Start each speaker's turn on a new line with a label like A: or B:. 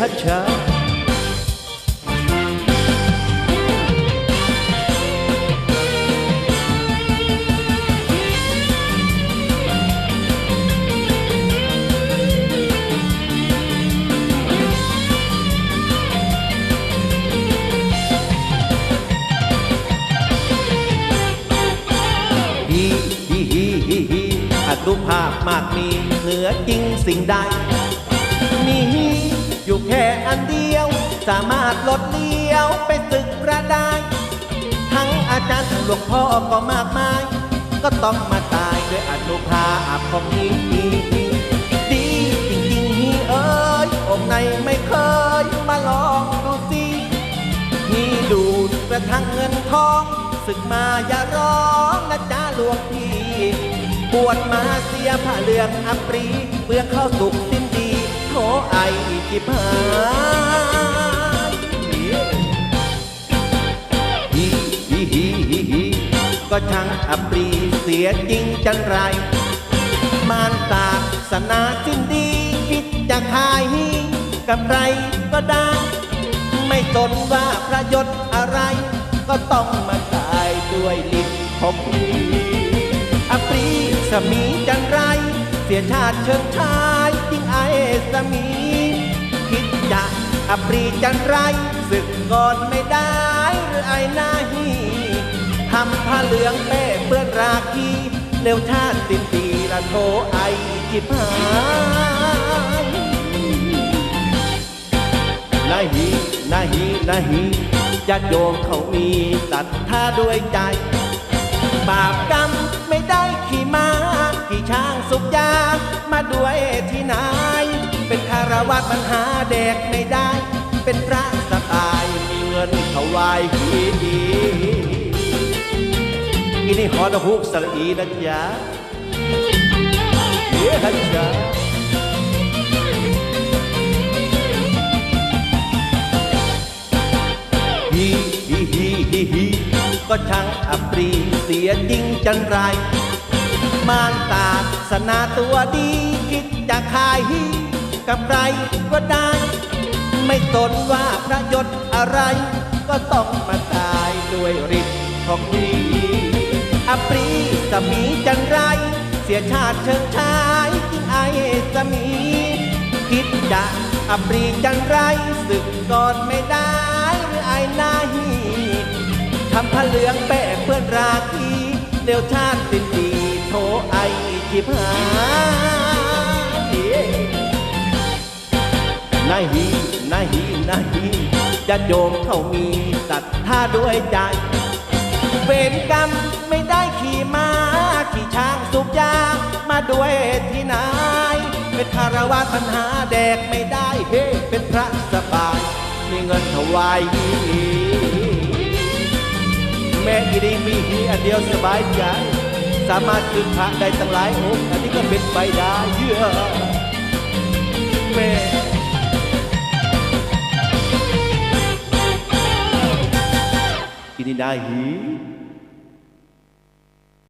A: ฮัชชาฮีฮีฮีฮีฮีอนุภาพมากมีเหนือจริงสิ่งใดมี แค่อันเดียว สามารถลดเลี้ยวไปตึกกระไดาทั้งอาจารย์ทั้งหลวงพ่อก็มากมาย ก็ต้องมาตายด้วยอนุภาพของฮีฮีฮีดีจริงๆฮีเอ้ยองค์ไหนไม่เคยมาลองดูสินี่ดูดกระทั่งเงินทองศึกมาอย่าร้องนะจ้าหลวงพี่ปวดมาเสียผ้าเหลืองอัปรีเพื่อเข้าสุข ไอจิบหายฮีฮีฮีฮีฮีก็ช่างอัปรีเสียจริงจันไร มารตาสนาสิ้นดีคิดจะขายฮีกำไรก็ได้ ไม่สนว่าพระยศอะไร ก็ต้องมาตายด้วยฤทธิ์ของพี่อปรีสมีจันไร เสียชาติเชิงชายจริงไอ สมี คิดจะอปรีจันไรศึกก่อนไม่ได้หรือไอหน้าฮีทำผ้าเหลืองเป้เปื้อนราคีเร็วชาติสิ้นปีละโทไอจิบหายนาฮีนาฮีนาฮีญาติโยมเขามีศรัทธาด้วยใจ บาปกรรมไม่ได้ขี่ม้าขี่ช้างสุกยากมาด้วย ปัญหาเด็กไม่ได้ เป็นพระสไตล์มีเงินถวายพีดีอีนี่ฮอตฮุกสระอีนะจ๊ะเฮ้ยฮัจจาฮีฮีฮีฮีฮีก็ช่างอัปรีเสียจริงจันไรมารตาสนาตัวดีคิดจะขายฮี กับใครก็ได้ ไม่สนว่าพระยศอะไร ก็ต้องมาตายด้วยฤทธิ์ของดีอัปรีสมีจันไร เสียชาติเชิงชายจริงไอสมีคิดจะอัปรีจันไรศึกก่อนไม่ได้หรือไอหน้าฮีทำผ้าเหลืองแปะเพื่อนราคีเดี๋ยวชาติสิ้นดีโทไอจิบหาย จะโยมเขามีศรัทธาด้วยใจ เวรกรรมไม่ได้ขี่ม้าขี่ช้างสุกยางมาด้วยที่ไหนเป็นคารวะปัญหาแดกไม่ได้เฮ้เป็นพระสบาย มีเงินถวายแม่อีดีมีฮีอันเดียวสบายใจ สามารถคืนพระได้ตั้งหลายองค์อันนี้ก็เป็นไปได้เยื่อแม่ อินิดาหี